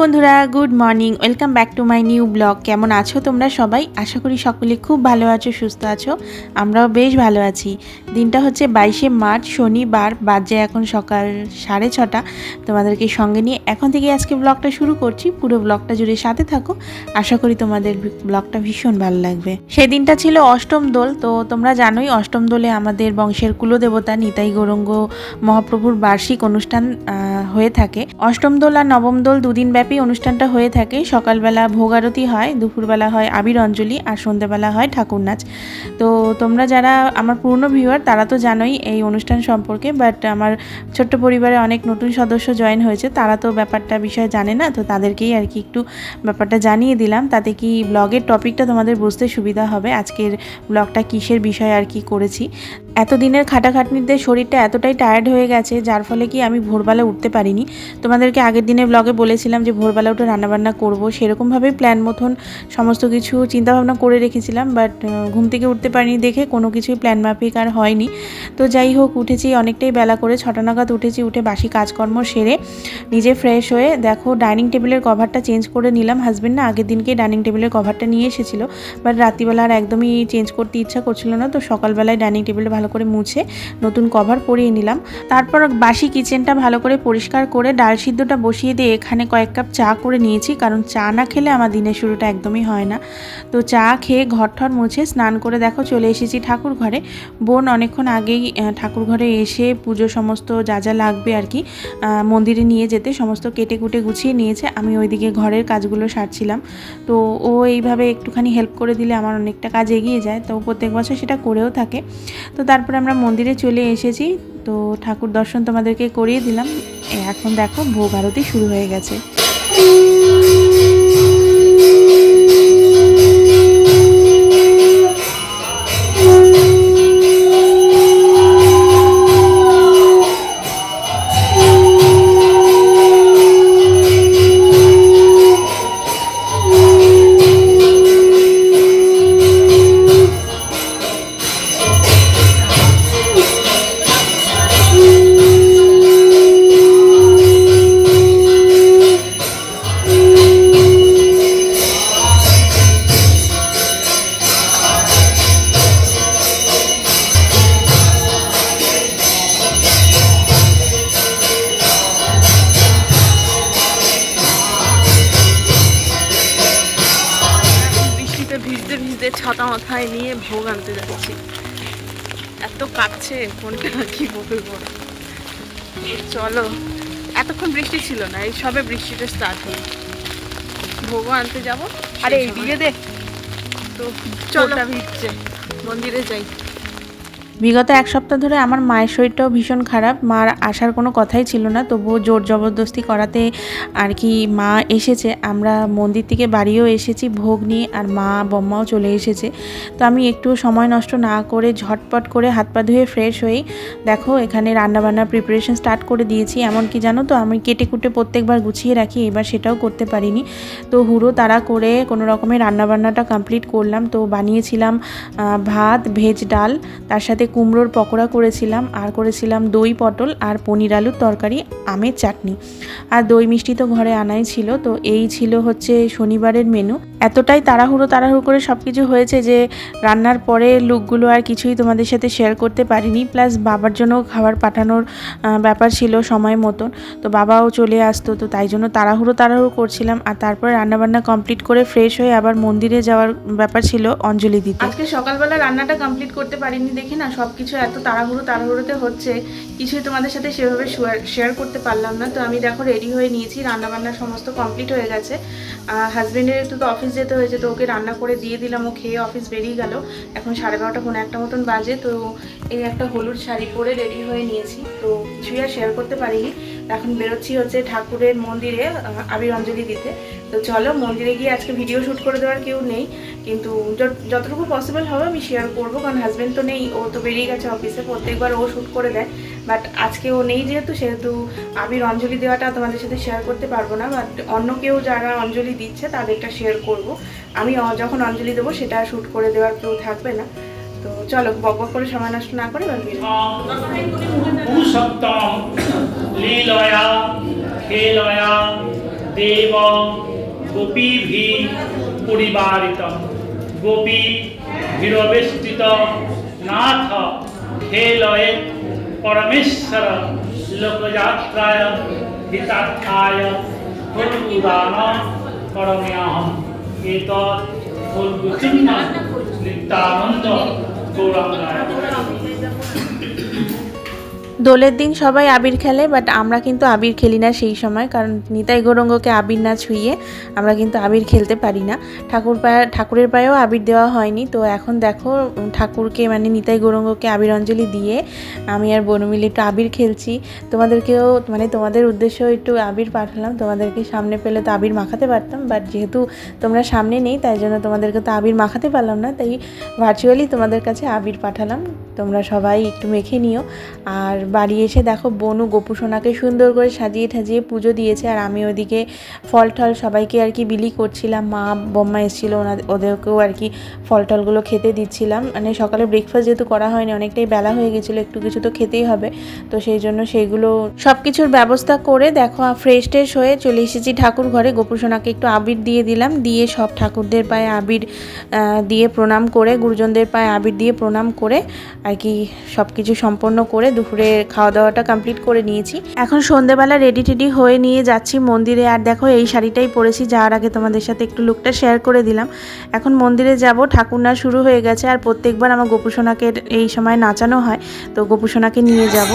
বন্ধুরা good morning welcome back to my new blog কেমন আছো তোমরা সবাই? আশা করি সকলে খুব ভালো আছো, সুস্থ আছো। আমরাও বেশ ভালো আছি। দিনটা হচ্ছে বাইশে মার্চ, শনিবার, বাজে এখন সকাল সাড়ে ছটা। তোমাদেরকে সঙ্গে নিয়ে এখন থেকে আজকে ব্লগটা শুরু করছি। পুরো ব্লগটা জুড়ে সাথে থাকো। আশা করি তোমাদের ব্লগটা ভীষণ ভালো লাগবে। সেদিনটা ছিল অষ্টম দোল, তো তোমরা জানোই অষ্টম দোলে আমাদের বংশের কুলদেবতা নিতাই গৌরঙ্গ মহাপ্রভুর বার্ষিক অনুষ্ঠান হয়ে থাকে। অষ্টম দোল আর নবম দোল দুদিন ব্যাপী অনুষ্ঠানটা হয়ে থাকে। সকালবেলা ভোগ আরতি হয়, দুপুরবেলা হয় আবির অঞ্জলি আর সন্ধ্যেবেলা হয় ঠাকুর নাচ। তো তোমরা যারা আমার পুরনো ভিউয়ার, তারা তো জানোই এই অনুষ্ঠান সম্পর্কে বাট আমার ছোট্ট পরিবারে অনেক নতুন সদস্য জয়েন হয়েছে, তারা তো ব্যাপারটা বিষয়ে জানে না, তো তাদেরকেই আর কি একটু ব্যাপারটা জানিয়ে দিলাম। তাতে কি ব্লগের টপিকটা তোমাদের বুঝতে সুবিধা হবে? আজকের ব্লগটা কিসের বিষয়ে আর কি করেছি? এতদিনের খাটাখাটনিতে শরীরটা এতটাই টায়ার্ড হয়ে গেছে, যার ফলে কি আমি ভোরবেলা উঠতে পারিনি। তোমাদেরকে আগের দিনের ব্লগে বলেছিলাম যে ভোরবেলা উঠে রান্নাবান্না করব। সেরকমভাবেই প্ল্যান মতন সমস্ত কিছু চিন্তাভাবনা করে রেখেছিলাম বাট ঘুম থেকে উঠতে পারিনি দেখে কোনো কিছুই প্ল্যান মাফিক আর হয়নি। তো যাই হোক, উঠেছি অনেকটাই বেলা করে, ছটা নাগাদ উঠেছি, উঠে বাসি কাজকর্ম সেরে নিজে ফ্রেশ হয়ে দেখো ডাইনিং টেবিলের কভারটা চেঞ্জ করে নিলাম। হাজবেন্ড না আগের দিনকেই ডাইনিং টেবিলের কভারটা নিয়ে এসেছিল বাট রাত্রিবেলা আর একদমই চেঞ্জ করতে ইচ্ছা করছিল না, তো সকালবেলায় ডাইনিং টেবিলে ভালো করে মুছে নতুন কভার পরিয়ে নিলাম। তারপর বাসি কিচেনটা ভালো করে পরিষ্কার করে ডাল সিদ্ধটা বসিয়ে দিয়ে এখানে কয়েক কাপ চা করে নিয়েছি, কারণ চা না খেলে আমার দিনের শুরুটা একদমই হয় না। তো চা খেয়ে ঘর ঠর মুছে স্নান করে দেখো চলে এসেছি ঠাকুর ঘরে। বোন অনেকক্ষণ আগেই ঠাকুর ঘরে এসে পুজো সমস্ত যা যা লাগবে আর কি মন্দিরে নিয়ে যেতে সমস্ত কেটে কুটে গুছিয়ে নিয়েছে। আমি ওইদিকে ঘরের কাজগুলো সারছিলাম। তো ও এইভাবে একটুখানি হেল্প করে দিলে আমার অনেকটা কাজ এগিয়ে যায়। তো প্রত্যেক বছর সেটা করেও থাকে। তো তারপরে আমরা মন্দিরে চলে এসেছি। তো ঠাকুর দর্শন তোমাদেরকে করিয়ে দিলাম। এখন দেখো ভোগ আরতি শুরু হয়ে গেছে। Thank you. ভিজতে ভিজতে ছাতা মাথায় নিয়ে ভোগ আনতে যাচ্ছি। এত কাটছে ফোনটা কি বলব। চলো এতক্ষণ বৃষ্টি ছিল না এই সবে বৃষ্টিটা স্টার্ট হলো। ভোগও আনতে যাব আরে এই দিকে দে। তো চলটা ভিজছে। মন্দিরে যাই। বিগত এক সপ্তাহ ধরে আমার মায়ের শরীরটাও ভীষণ খারাপ। মার আসার কোনো কথাই ছিল না, তবুও জোর জবরদস্তি করাতে আর কি মা এসেছে। আমরা মন্দির থেকে বাড়িও এসেছি, ভোগ নিয়ে আর মা বম্মাও চলে এসেছে। তো আমি একটু সময় নষ্ট না করে ঝটপট করে হাত পা ধুয়ে ফ্রেশ হয়েই দেখো এখানে রান্নাবান্নার প্রিপারেশন স্টার্ট করে দিয়েছি। এমনকি জানো তো, আমি কেটে কুটে প্রত্যেকবার গুছিয়ে রাখি, এবার সেটাও করতে পারিনি। তো হুড়ো তাড়া করে কোনো রকমের রান্নাবান্নাটা কমপ্লিট করলাম। তো বানিয়েছিলাম ভাত ভেজ ডাল। তার সাথে কুমড়োর পকোড়া করেছিলাম, আর করেছিলাম দই পটল আর পনির আলুর তরকারি, আমের চাটনি। আর দই মিষ্টি তো ঘরে আনাই ছিল, তো এই ছিল হচ্ছে শনিবারের মেনু এতটাই তাড়াহুড়ো তাড়াহুড়ো করে সব কিছু হয়েছে যে রান্নার পরে লুকগুলো আর কিছুই তোমাদের সাথে শেয়ার করতে পারিনি প্লাস বাবার জন্য খাবার পাঠানোর ব্যাপার ছিল সময় মতন। তো বাবাও চলে আসতো, তো তাই জন্য তাড়াহুড়ো তাড়াহুড়ো করছিলাম, আর তারপরে রান্নাবান্না কমপ্লিট করে ফ্রেশ হয়ে আবার মন্দিরে যাওয়ার ব্যাপার ছিল অঞ্জলি দিতে। আজকে সকালবেলা রান্নাটা কমপ্লিট করতে পারিনি দেখে না সব কিছু এত তাড়াহুড়ো তাড়াহুড়োতে হচ্ছে, কিছুই তোমাদের সাথে সেভাবে শেয়ার করতে পারলাম না। তো আমি দেখো রেডি হয়ে নিয়েছি, রান্নাবান্না সমস্ত কমপ্লিট হয়ে গেছে। হাজব্যান্ডের একটু তো অফিস যেতে হয়েছে, তো ওকে রান্না করে দিয়ে দিলাম, ও খেয়ে অফিস বেরিয়ে গেল। এখন সাড়ে বারোটা কোনো একটা মতন বাজে, তো এই একটা হলুদ শাড়ি পরে রেডি হয়ে নিয়েছি। তো কিছুই আর শেয়ার করতে পারিনি। এখন বেরোচ্ছি হচ্ছে ঠাকুরের মন্দিরে আবির অঞ্জলি দিতে। তো চলো, মন্দিরে গিয়ে আজকে ভিডিও শ্যুট করে দেওয়ার কেউ নেই, কিন্তু যত- যতটুকু পসিবল হবে আমি শেয়ার করব, কারণ হাজব্যান্ড তো নেই, ও তো বেরিয়ে গেছে অফিসে প্রত্যেকবার ও শ্যুট করে দেয়। বাট আজকে ও নেই যেহেতু, সেহেতু আবির অঞ্জলি দেওয়াটা তোমাদের সাথে শেয়ার করতে পারব না। বাট অন্য কেউ যারা অঞ্জলি দিচ্ছে, তাদেরটা শেয়ার করব। আমি যখন অঞ্জলি দেবো, সেটা শ্যুট করে দেওয়ার কেউ থাকবে না। চলো, বক করে সময় নষ্ট না করে লীলয়া, খেলয়া দেবং গোপীভিः পরিবারিতম। গোপী ভিরবেষ্টিত নাথ, খেলয়ে পরমেশ্বর লোকযাত্রায়, হিতার্থায় ফুলুদান করম্যাহম এতৎ ফুলগুচিহ্ন নিত্যানন্দ গৌরাঙ্গায় দোলের দিন সবাই আবির খেলে বাট আমরা কিন্তু আবির খেলি না সেই সময়, কারণ নিতাই গৌরঙ্গকে আবির না ছুঁয়ে আমরা কিন্তু আবির খেলতে পারি না। ঠাকুর পায়ে ঠাকুরের পায়েও আবির দেওয়া হয়নি। তো এখন দেখো ঠাকুরকে মানে নিতাই গৌরঙ্গকে আবির অঞ্জলি দিয়ে আমি আর বনু মিলে একটু আবির খেলছি। তোমাদেরকেও মানে তোমাদের উদ্দেশ্য একটু আবির পাঠালাম। তোমাদেরকে সামনে পেলে তো আবির মাখাতে পারতাম বাট যেহেতু তোমরা সামনে নেই, তাই জন্য তোমাদেরকে তো আবির মাখাতে পারলাম না। তাই ভার্চুয়ালি তোমাদের কাছে আবির পাঠালাম। তোমরা সবাই একটু মেখে নিও। আর বাড়ি এসে দেখো বনু গোপুসোনাকে সুন্দর করে সাজিয়ে ঠাজিয়ে পুজো দিয়েছে, আর আমি ওদিকে ফল টল সবাইকে আর কি বিলি করছিলাম। মা, বম্মা এসেছিল ওনাদের ওদেরকেও আর কি ফল টলগুলো খেতে দিচ্ছিলাম। মানে সকালে ব্রেকফাস্ট যেহেতু করা হয়নি, অনেকটাই বেলা হয়ে গেছিল, একটু কিছু তো খেতেই হবে। তো সেই জন্য সেইগুলো সব কিছুর ব্যবস্থা করে দেখো ফ্রেশ ট্রেশ হয়ে চলে এসেছি ঠাকুর ঘরে। গোপুসোনাকে একটু আবির দিয়ে দিলাম, দিয়ে সব ঠাকুরদের পায়ে আবির দিয়ে প্রণাম করে, গুরুজনদের পায়ে আবির দিয়ে প্রণাম করে, আর কি সব কিছু সম্পন্ন করে দুপুরে খাওয়া দাওয়াটা কমপ্লিট করে নিয়েছি। এখন সন্ধেবেলা রেডি টেডি হয়ে নিয়ে যাচ্ছি মন্দিরে। আর দেখো, এই শাড়িটাই পরেছি, যাওয়ার আগে তোমাদের সাথে একটু লুকটা শেয়ার করে দিলাম। এখন মন্দিরে যাব ঠাকুরনা শুরু হয়ে গেছে। আর প্রত্যেকবার আমার গোপুসোনাকে এই সময় নাচানো হয়, তো গোপুসোনাকে নিয়ে যাব।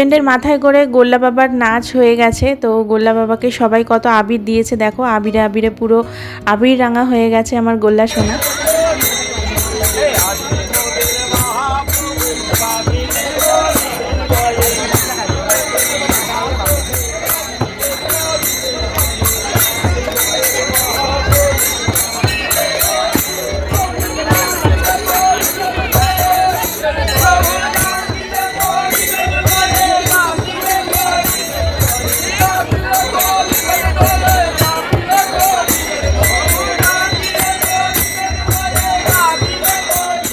হাজবেন্ডের মাথায় করে গোল্লা বাবার নাচ হয়ে গেছে। তো গোল্লা বাবাকে সবাই কত আবির দিয়েছে, দেখো, আবিরে আবিরে পুরো আবির রাঙা হয়ে গেছে আমার গোল্লা সোনা।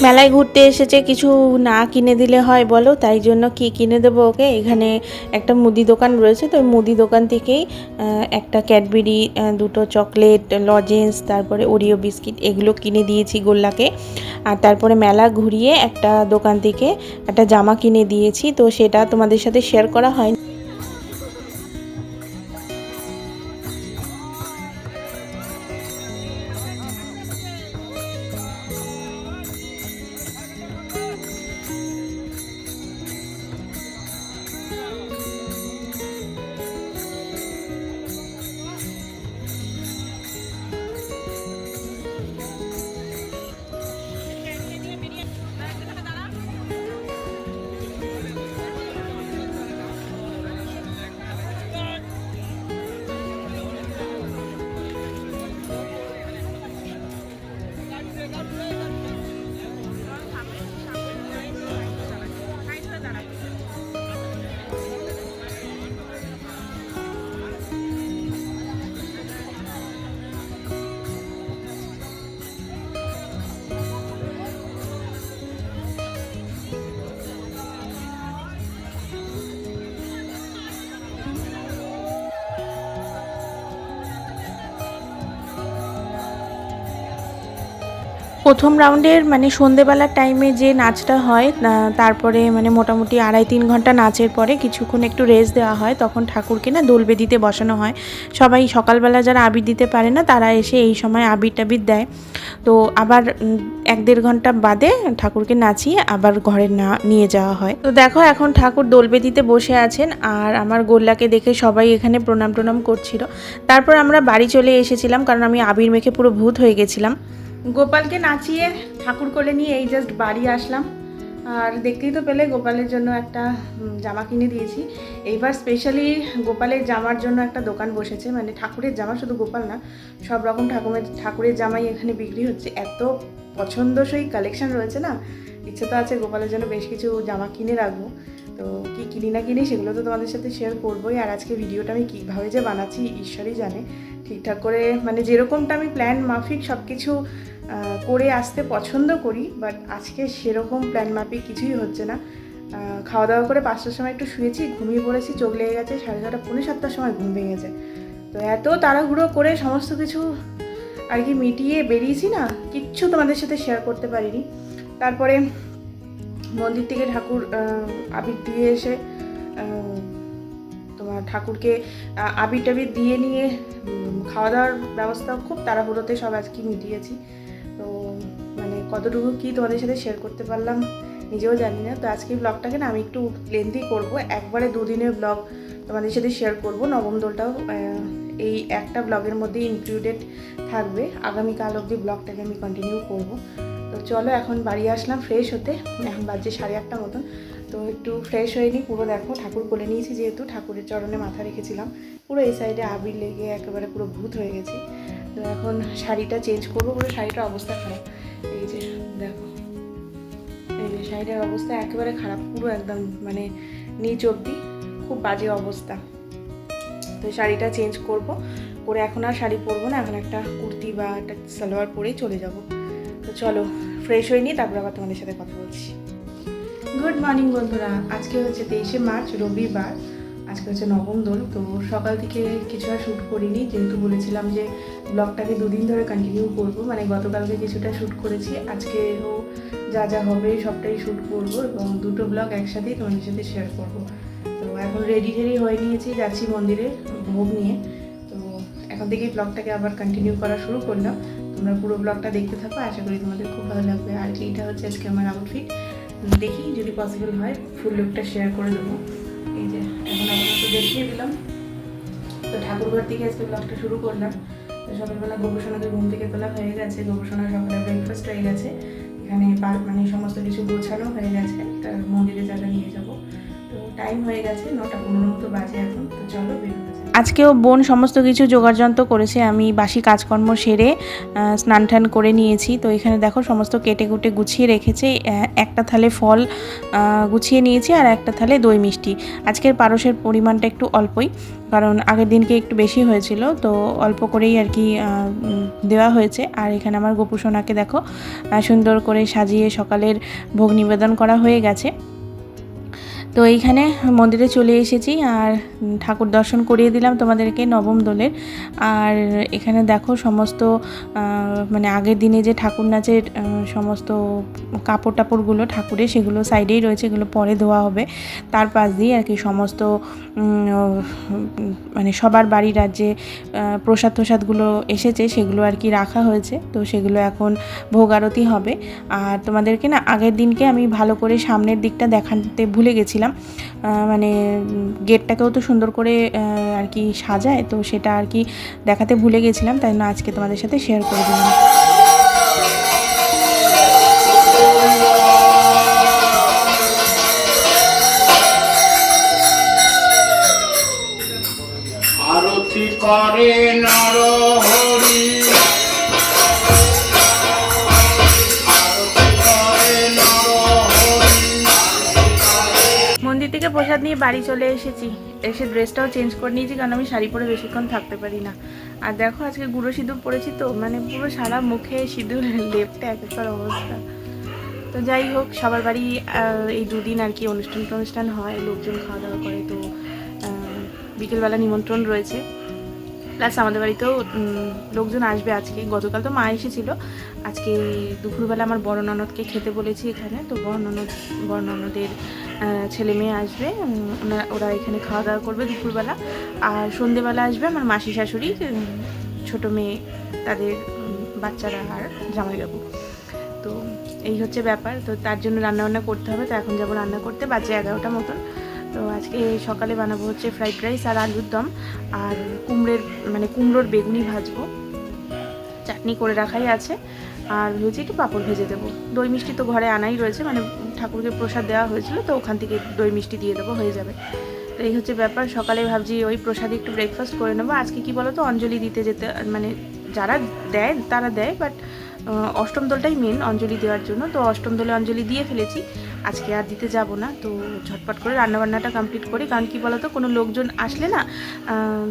মেলায় ঘুরতে এসেছে, কিছু না কিনে দিলে হয় বলো, তাই জন্য কি কিনে দেবো ওকে? এখানে একটা মুদি দোকান রয়েছে, তো মুদি দোকান থেকেই একটা ক্যাডবেরি দুটো চকলেট, লজেন্স, তারপরে ওরিও বিস্কিট এগুলো কিনে দিয়েছি গোল্লাকে। আর তারপরে মেলা ঘুরিয়ে একটা দোকান থেকে একটা জামা কিনে দিয়েছি, তো সেটা তোমাদের সাথে শেয়ার করা হয় প্রথম রাউন্ডের মানে সন্ধেবেলার টাইমে যে নাচটা হয় তারপরে মানে মোটামুটি আড়াই তিন ঘণ্টা নাচের পরে কিছুক্ষণ একটু রেস্ট দেওয়া হয়, তখন ঠাকুরকে না দোলবেদিতে বসানো হয়। সবাই সকালবেলা যারা আবির দিতে পারে না, তারা এসে এই সময় আবির টাবির দেয়। তো আবার এক দেড় ঘণ্টা বাদে ঠাকুরকে নাচিয়ে আবার ঘরে না, নিয়ে যাওয়া হয়। তো দেখো এখন ঠাকুর দোলবেদিতে বসে আছেন, আর আমার গোল্লাকে দেখে সবাই এখানে প্রণাম প্রণাম করছিল। তারপর আমরা বাড়ি চলে এসেছিলাম, কারণ আমি আবির মেখে পুরো ভূত হয়ে গেছিলাম। গোপালকে নাচিয়ে ঠাকুর কোলে নিয়ে এই জাস্ট বাড়ি আসলাম। আর দেখতেই তো পেলে গোপালের জন্য একটা জামা কিনে দিয়েছি। এইবার স্পেশালি গোপালের জামার জন্য একটা দোকান বসেছে। মানে ঠাকুরের জামা শুধু গোপাল না, সব রকম ঠাকুরের ঠাকুরের জামাই এখানে বিক্রি হচ্ছে। এত পছন্দসই কালেকশন রয়েছে না? ইচ্ছে তো আছে গোপালের জন্য বেশ কিছু জামা কিনে রাখব। তো কি কিনি না কিনি সেগুলো তো তোমাদের সাথে শেয়ার করবোই। আর আজকে ভিডিওটা আমি কীভাবে যে বানাচ্ছি, ঈশ্বরই জানে। ঠিকঠাক করে মানে যেরকমটা আমি প্ল্যান মাফিক সব কিছু করে আসতে পছন্দ করি বাট আজকে সেরকম প্ল্যান মাফিক কিছুই হচ্ছে না। খাওয়া দাওয়া করে পাঁচটার সময় একটু শুয়েছি, ঘুমিয়ে পড়েছি, চোখ লেগে গেছে, সাড়ে ছটা পৌনে সাতটার সময় ঘুম ভেঙেছে তো এত তাড়াহুড়ো করে সমস্ত কিছু আর কি মিটিয়ে বেরিয়েছি না, কিচ্ছু তোমাদের সাথে শেয়ার করতে পারিনি। তারপরে মন্দির থেকে ঠাকুর আবির দিয়ে এসে তোমার ঠাকুরকে আবির টাবির দিয়ে নিয়ে খাওয়া দাওয়ার ব্যবস্থা খুব তাড়াহুড়োতে সব আজকে মিটিয়েছি। তো মানে কতটুকু কি তোমাদের সাথে শেয়ার করতে পারলাম নিজেও জানি না। তো আজকে ব্লগটাকে না আমি একটু লেন্দি করব। একবারে দুদিনের ব্লগ তোমাদের সাথে শেয়ার করব। নবম দোলটাও এই একটা ব্লগের মধ্যেই ইনক্লুডেড থাকবে। আগামীকাল অবধি ব্লগটাকে আমি কন্টিনিউ করব। তো চলো এখন বাড়ি আসলাম ফ্রেশ হতে। এখন বাজে সাড়ে আটটা মতন। তো একটু ফ্রেশ হয়ে নিই পুরো দেখো, ঠাকুর কোলে নিয়েছি যেহেতু, ঠাকুরের চরণে মাথা রেখেছিলাম। পুরো এই সাইডে আবির লেগে একেবারে পুরো ভূত হয়ে গেছে। তো এখন শাড়িটা চেঞ্জ করব পুরো শাড়িটার অবস্থা খারাপ। এই যে দেখো, এই যে শাড়িটার অবস্থা একেবারে খারাপ, পুরো একদম মানে নিচ অবধি খুব বাজে অবস্থা। তো শাড়িটা চেঞ্জ করব। করে এখন আর শাড়ি পরবো না, এখন একটা কুর্তি বা একটা সালোয়ার পরেই চলে যাব। তো চলো ফ্রেশ হয়ে নিই তারপর আবার তোমাদের সাথে কথা বলছি। গুড মর্নিং বন্ধুরা, আজকে হচ্ছে তেইশে মার্চ, রবিবার, আজকে হচ্ছে নবম দোল, তো সকাল থেকে কিছু আর শ্যুট করিনি, যেহেতু বলেছিলাম যে ব্লগটাকে দুদিন ধরে কন্টিনিউ করব মানে গতকালকে কিছুটা শ্যুট করেছি, আজকেও যা যা হবে সবটাই শ্যুট করব এবং দুটো ব্লগ একসাথেই তোমাদের সাথে শেয়ার করব। তো এখন রেডি টেডি হয়ে নিয়েছি, যাচ্ছি মন্দিরে ভোগ নিয়ে, তো এখন থেকেই ব্লগটাকে আবার কন্টিনিউ করা শুরু করলাম। তোমরা পুরো ব্লগটা দেখতে থাকো, আশা করি তোমাদের খুব ভালো লাগবে। আর এইটা হচ্ছে আজকে আমার আউটফিট দেখি যদি পসিবল হয় ফুল লুকটা শেয়ার করে দেবো। এই যে, এখন আপাতত দেখিয়ে দিলাম। তো ঠাকুরঘর থেকে আজকে ব্লগটা শুরু করলাম। তো সকালবেলা গবেষণাকে ঘুম থেকে তোলা হয়ে গেছে। গবেষণা সকালে ব্রেকফাস্ট হয়ে গেছে। এখানে মানে সমস্ত কিছু গোছানো হয়ে গেছে। তার মন্দিরে জায়গা নিয়ে যাব। তো টাইম হয়ে গেছে, নটা পনেরো মতো বাজে এখন। তো। আজকেও বোন সমস্ত কিছু যোগাযন্ত্র করেছে, আমি বাসি কাজকর্ম সেরে স্নান টান করে নিয়েছি। তো এখানে দেখো সমস্ত কেটে কুটে গুছিয়ে রেখেছে একটা থালে ফল গুছিয়ে নিয়েছি আর একটা থালে দই মিষ্টি। আজকের পারসের পরিমাণটা একটু অল্পই, কারণ আগের দিনকে একটু বেশি হয়েছিল, তো অল্প করেই আর কি দেওয়া হয়েছে। আর এখানে আমার গোপুসোনাকে দেখো সুন্দর করে সাজিয়ে সকালের ভোগ নিবেদন করা হয়ে গেছে। তো এইখানে মন্দিরে চলে এসেছি আর ঠাকুর দর্শন করিয়ে দিলাম তোমাদেরকে নবম দোলের। আর এখানে দেখো সমস্ত মানে আগের দিনে যে ঠাকুর নাচের সমস্ত কাপড় টাপড়গুলো ঠাকুরের, সেগুলো সাইডেই রয়েছে, এগুলো পরে ধোয়া হবে। তার পাশ দিয়ে আর কি সমস্ত মানে সবার বাড়ির রাজ্যে প্রসাদ প্রসাদগুলো এসেছে, সেগুলো আর কি রাখা হয়েছে। তো সেগুলো এখন ভোগ আরতি হবে। আর তোমাদেরকে না আগের দিনকে আমি ভালো করে সামনের দিকটা দেখাতে ভুলে গেছিলাম আহ, মানে গেটটাকেও তো সুন্দর করে আর কি সাজায় তো সেটা আর কি দেখাতে ভুলে গেছিলাম তাই না আজকে তোমাদের সাথে শেয়ার করে দিলাম। করে নর প্রসাদ নিয়ে বাড়ি চলে এসেছি। এসে ড্রেসটাও চেঞ্জ করে নিয়েছি, কারণ আমি শাড়ি পরে বেশিক্ষণ থাকতে পারি না। আর দেখো, আজকে গুঁড়ো সিঁদুর পরেছি তো মানে পুরো সারা মুখে সিঁদুর, লেপটা একের অবস্থা। তো যাই হোক, সবার বাড়ি এই দুদিন আর কি অনুষ্ঠান টনুষ্ঠান হয়, লোকজন খাওয়া দাওয়া করে, তো বিকেলবেলা নিমন্ত্রণ রয়েছে। প্লাস আমাদের বাড়িতেও লোকজন আসবে আজকে। গতকাল তো মা এসেছিল। আজকে দুপুরবেলা আমার বড় ননদকে খেতে বলেছি এখানে। তো বড় ননদ, বড় ননদের ছেলে মেয়ে আসবে ওরা এখানে খাওয়া দাওয়া করবে দুপুরবেলা। আর সন্ধেবেলা আসবে আমার মাসি শাশুড়ি ছোট মেয়ে, তাদের বাচ্চারা আর জামাইবাবু। তো এই হচ্ছে ব্যাপার, তো তার জন্য রান্নাবান্না করতে হবে, তো এখন যাব রান্না করতে, বাজে এগারোটা মতন। তো আজকে সকালে বানাবো হচ্ছে ফ্রাইড রাইস আর আলুর দম, আর কুমড়োর মানে কুমড়োর বেগুনি ভাজবো। চাটনি করে রাখাই আছে, আর ভেজে একটু পাঁপড় ভেজে দেবো। দই মিষ্টি তো ঘরে আনাই রয়েছে মানে ঠাকুরকে প্রসাদ দেওয়া হয়েছিল, তো ওখান থেকে দই মিষ্টি দিয়ে দেবো, হয়ে যাবে। তো এই হচ্ছে ব্যাপার, সকালে ভাবছি ওই প্রসাদে একটু ব্রেকফাস্ট করে নেব। আজকে কি বলো তো অঞ্জলি দিতে যেতে মানে যারা দেয়, তারা দেয় বাট অষ্টম দোলটাই মেন অঞ্জলি দেওয়ার জন্য। তো অষ্টম দোলে অঞ্জলি দিয়ে ফেলেছি। আজকে আর দিতে যাব না তো ঝটপট করে রান্নাবান্নাটা কমপ্লিট করি। কারণ কি বলো তো কোনো লোকজন আসলে না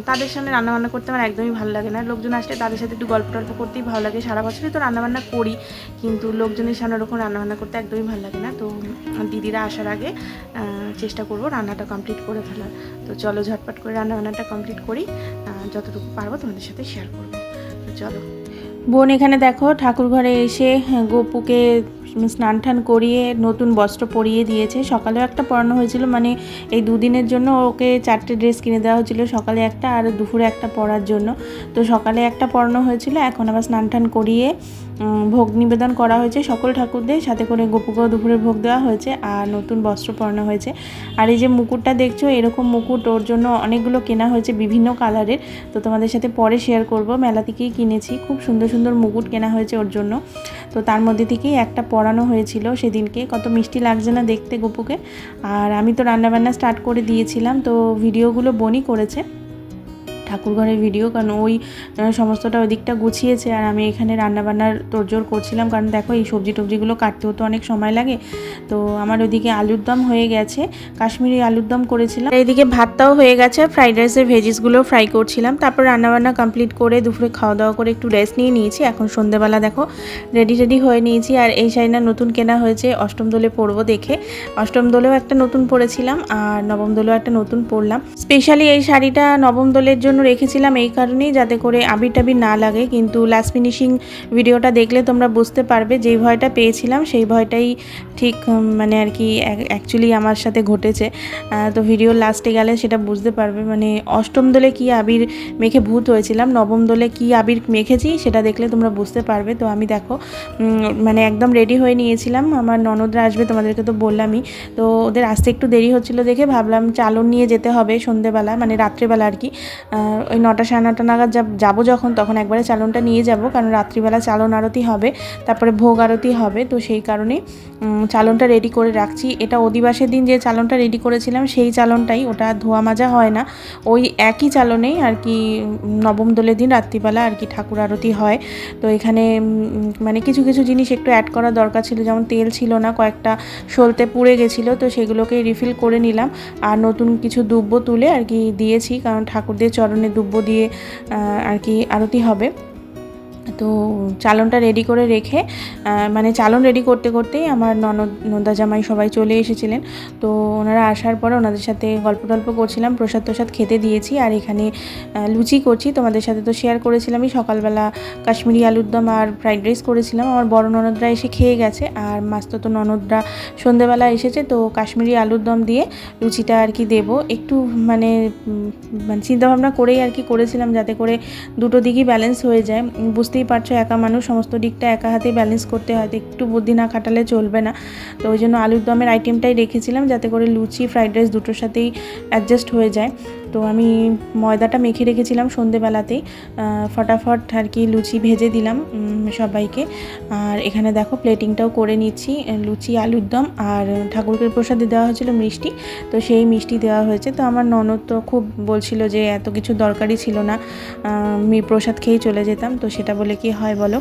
তাদের সামনে রান্নাবান্না করতে আমার একদমই ভালো লাগে না। লোকজন আসলে তাদের সাথে একটু গল্প টল্প করতেই ভালো লাগে। সারা বছরই তো রান্নাবান্না করি কিন্তু লোকজনের সামনে ওরকম রান্নাবান্না করতে একদমই ভালো লাগে না। তো দিদিরা আসার আগে চেষ্টা করব রান্নাটা কমপ্লিট করে ফেলার। তো চলো ঝটপট করে রান্নাবান্নাটা কমপ্লিট করি। যতটুকু পারব তোমাদের সাথে শেয়ার করব। তো চলো। বোন এখানে দেখো ঠাকুর ঘরে এসে হ্যাঁ, গোপুকে স্নান টান করিয়ে নতুন বস্ত্র পরিয়ে দিয়েছে। সকালেও একটা পরানো হয়েছিল মানে এই দুদিনের জন্য ওকে চারটে ড্রেস কিনে দেওয়া হয়েছিল, সকালে একটা আর দুপুরে একটা পরার জন্য। তো সকালে একটা পরানো হয়েছিল, এখন আবার স্নান টান করিয়ে ভোগ নিবেদন করা হয়েছে সকল ঠাকুরদের, সাথে করে গোপুকেও দুপুরে ভোগ দেওয়া হয়েছে আর নতুন বস্ত্র পরানো হয়েছে। আর এই যে মুকুটটা দেখছ, এরকম মুকুট ওর জন্য অনেকগুলো কেনা হয়েছে বিভিন্ন কালারের। তো তোমাদের সাথে পরে শেয়ার করব। মেলা থেকেই কিনেছি। খুব সুন্দর সুন্দর মুকুট কেনা হয়েছে ওর জন্য। তো তার মধ্যে থেকেই একটা পরানো হয়েছিল সেদিনকে। কত মিষ্টি লাগছে না দেখতে গোপুকে। আর আমি তো রান্নাবান্না স্টার্ট করে দিয়েছিলাম। তো ভিডিওগুলো বনি করেছে। ঠাকুরঘরের ভিডিও কারণ ওই সমস্তটা ওই দিকটা গুছিয়েছে আর আমি এখানে রান্নাবান্নার তোড়জোড় করছিলাম। কারণ দেখো, এই সবজি টবজিগুলো কাটতেও তো অনেক সময় লাগে। তো আমার ওইদিকে আলুর দম হয়ে গেছে। কাশ্মীরি আলুর দম করেছিলাম। এইদিকে ভাতটাও হয়ে গেছে। ফ্রাইড রাইসের ভেজিসগুলো ফ্রাই করছিলাম। তারপর রান্নাবান্না কমপ্লিট করে দুপুরে খাওয়া দাওয়া করে একটু রেস্ট নিয়ে নিয়েছি। এখন সন্ধেবেলা দেখো রেডি রেডি হয়ে নিয়েছি। আর এই শাড়িটা নতুন কেনা হয়েছে অষ্টম দোলে পরবো দেখে। অষ্টম দোলেও একটা নতুন পরেছিলাম আর নবম দোলেও একটা নতুন পরলাম। স্পেশালি এই শাড়িটা নবম দোলের জন্য রেখেছিলাম এই কারণেই যাতে করে আবির টাবির না লাগে। কিন্তু লাস্ট ফিনিশিং ভিডিওটা দেখলে তোমরা বুঝতে পারবে যেই ভয়টা পেয়েছিলাম, সেই ভয়টাই ঠিক মানে আর কি অ্যাকচুয়ালি আমার সাথে ঘটেছে। তো ভিডিওর লাস্টে গেলে সেটা বুঝতে পারবে। মানে অষ্টম দোলে কি আবির মেখে ভূত হয়েছিলাম, নবম দোলে কি আবির মেখেছি সেটা দেখলে তোমরা বুঝতে পারবে। তো আমি দেখো মানে একদম রেডি হয়ে নিয়েছিলাম। আমার ননদরা আসবে তোমাদেরকে তো বললামই। তো ওদের আসতে একটু দেরি হচ্ছিল দেখে ভাবলাম চালন নিয়ে যেতে হবে সন্ধেবেলা মানে রাত্রেবেলা আর কি। ওই নটা সাড়ে নটা নাগাদ যাব- যখন, তখন একবারে চালনটা নিয়ে যাব, কারণ রাত্রিবেলা চালন আরতি হবে, তারপরে ভোগ আরতি হবে, তো সেই কারণে চালনটা রেডি করে রাখছি। এটা অধিবাসের দিন যে চালনটা রেডি করেছিলাম, সেই চালনটাই, ওটা ধোয়া মাজা হয় না। ওই একই চালনেই আর কি, নবম দোলের দিন রাত্রিবেলা আর কি ঠাকুর আরতি হয়। তো এখানে মানে কিছু কিছু জিনিস একটু অ্যাড করা দরকার ছিল, যেমন তেল ছিল না, কয়েকটা সলতে পুড়ে গেছিল, তো সেগুলোকে রিফিল করে নিলাম। আর নতুন কিছু দুব্য তুলে আর কি দিয়েছি, কারণ ঠাকুরদের চরণে দুব্য দিয়ে আহ, আর কি আরতি হবে। তো চালনটা রেডি করে রেখে মানে চালন রেডি করতে করতেই আমার ননদ নন্দা জামাই সবাই চলে এসেছিলেন। তো ওনারা আসার পরে ওনাদের সাথে গল্প টল্প করছিলাম প্রসাদ প্রসাদ খেতে দিয়েছি আর এখানে লুচি করছি। তোমাদের সাথে তো শেয়ার করেছিলামই সকালবেলা কাশ্মীরি আলুর দম আর ফ্রাইড রাইস করেছিলাম। আমার বড় ননদরা এসে খেয়ে গেছে আর মাস্ত তো ননদরা সন্ধেবেলা এসেছে তো কাশ্মীরি আলুর দম দিয়ে লুচিটা আর কি দেবো। একটু মানে মানে চিন্তাভাবনা করেই আর কি করেছিলাম যাতে করে দুটো দিকই ব্যালেন্স হয়ে যায়। উম, বুঝতেই পারছ, একা মানুষ, সমস্ত দিকটা একা হাতেই ব্যালেন্স করতে হয় একটু বুদ্ধি না খাটালে চলবে না। তো ওই জন্য আলুর দমের আইটেমটাই রেখেছিলাম যাতে করে লুচি ফ্রাইড রাইস দুটোর সাথেই অ্যাডজাস্ট হয়ে যায়। তো আমি ময়দাটা মেখে রেখেছিলাম সন্ধেবেলাতেই। ফটাফট আর কি লুচি ভেজে দিলাম সবাইকে। আর এখানে দেখো প্লেটিংটাও করে নিচ্ছি লুচি, আলুর দম আর ঠাকুরকে প্রসাদে দেওয়া হয়েছিল মিষ্টি। তো সেই মিষ্টি দেওয়া হয়েছে। তো আমার ননদ তো খুব বলছিল যে এত কিছু দরকারই ছিল না প্রসাদ খেয়েই চলে যেতাম। তো সেটা বলে কি হয় বলো?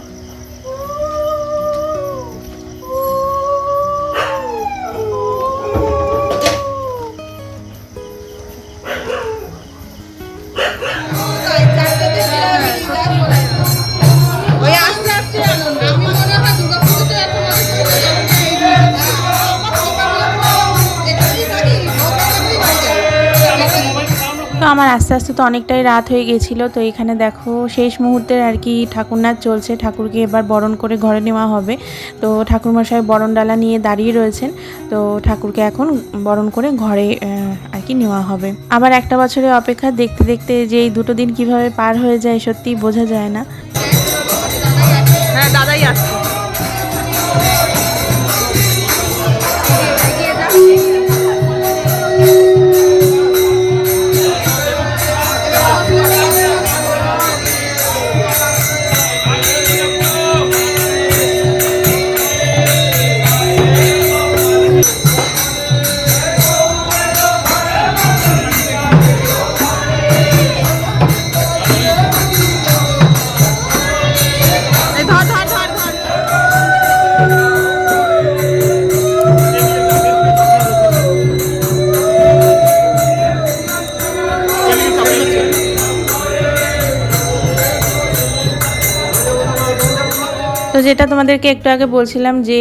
আমার আস্তে আস্তে তো অনেকটাই রাত হয়ে গেছিল, তো এখানে দেখো শেষ মুহূর্তের আর কি ঠাকুর নাচ চলছে। ঠাকুরকে এবার বরণ করে ঘরে নেওয়া হবে। তো ঠাকুরমশাই বরণ ডালা নিয়ে দাঁড়িয়ে রয়েছেন। তো ঠাকুরকে এখন বরণ করে ঘরে আর কি নেওয়া হবে। আবার একটা বছরের অপেক্ষা দেখতে দেখতে যে এই দুটো দিন কীভাবে পার হয়ে যায় সত্যি বোঝা যায় না। হ্যাঁ দাদাই আসছে। যেটা তোমাদেরকে একটু আগে বলছিলাম যে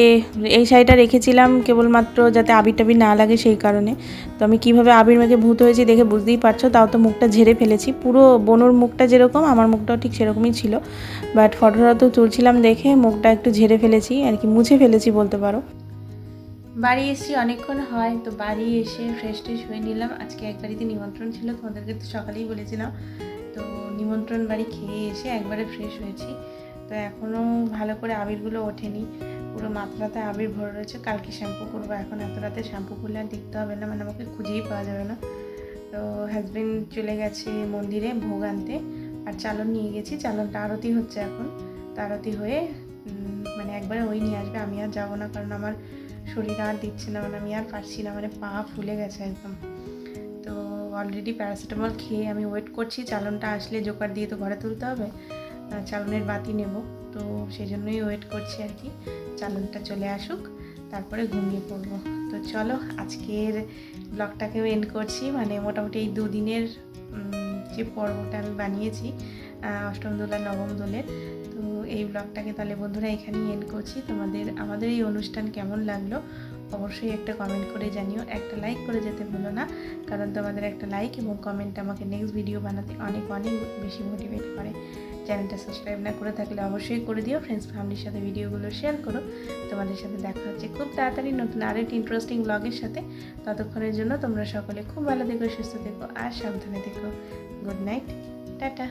এই শাড়িটা রেখেছিলাম কেবলমাত্র যাতে আবির টাবির না লাগে সেই কারণে। তো আমি কীভাবে আবির মেঘে ভূত হয়েছি দেখে বুঝতেই পারছ, তাও তো মুখটা ঝেড়ে ফেলেছি। পুরো বনুর মুখটা যেরকম, আমার মুখটাও ঠিক সেরকমই ছিল। বাট ফটোটা তো তুলছিলাম দেখে মুখটা একটু ঝেড়ে ফেলেছি, আর কি মুছে ফেলেছি বলতে পারো। বাড়ি এসেছি অনেকক্ষণ হয়, তো বাড়ি এসে ফ্রেশ ট্রেশ হয়ে নিলাম। আজকে এক বাড়িতে নিমন্ত্রণ ছিল, তোমাদেরকে তো সকালেই বলেছিলাম। তো নিমন্ত্রণ বাড়ি খেয়ে এসে একবারে ফ্রেশ হয়েছি। তো এখনও ভালো করে আবিরগুলো ওঠেনি। পুরো মাথাটাতে আবির ভরে রয়েছে। কালকে শ্যাম্পু করব এখন। এত রাতে শ্যাম্পু করলে আর দেখতে হবে না মানে আমাকে খুঁজেই পাওয়া যাবে না। তো হাজবেন্ড চলে গেছে মন্দিরে ভোগ আনতে আর চালন নিয়ে গেছি। চালনটা আরতি হচ্ছে এখন। আরতি হয়ে মানে একবারে ওই নিয়ে আসবে। আমি আর যাব না কারণ আমার শরীর আর দিচ্ছে না মানে আমি আর পারছি না মানে পা ফুলে গেছে একদম। তো অলরেডি প্যারাসিটামল খেয়ে আমি ওয়েট করছি। চালনটা আসলে জোকার দিয়ে তো ঘরে তুলতে হবে। চালনের বাতি নেব। তো সেই জন্যই ওয়েট করছি আর কি। চালনটা চলে আসুক, তারপরে ঘুমিয়ে পড়ব। তো চলো, আজকের ব্লগটাকেও এন্ড করছি। মানে মোটামুটি এই দুদিনের যে পর্বটা আমি বানিয়েছি অষ্টম দোল নবম দোলের, তো এই ব্লগটাকে তাহলে বন্ধুরা এখানেই এন্ড করছি। তোমাদের, আমাদের এই অনুষ্ঠান কেমন লাগল, অবশ্যই একটা কমেন্ট করে জানিও। একটা লাইক করে যেতে ভুলো না, কারণ তোমাদের একটা লাইক এবং কমেন্ট আমাকে নেক্সট ভিডিও বানাতে অনেক অনেক বেশি মোটিভেট করে। চ্যানেলটা সাবস্ক্রাইব না করে থাকলে অবশ্যই করে দিও। ফ্রেন্ডস ফ্যামিলির সাথে ভিডিওগুলো শেয়ার করো। তোমাদের সাথে দেখা হচ্ছে খুব তাড়াতাড়ি নতুন আরেকটি ইন্টারেস্টিং ব্লগের সাথে। ততক্ষণের জন্য তোমরা সকলে খুব ভালো থেকো, সুস্থ থেকো আর সাবধানে থেকো। Good night tata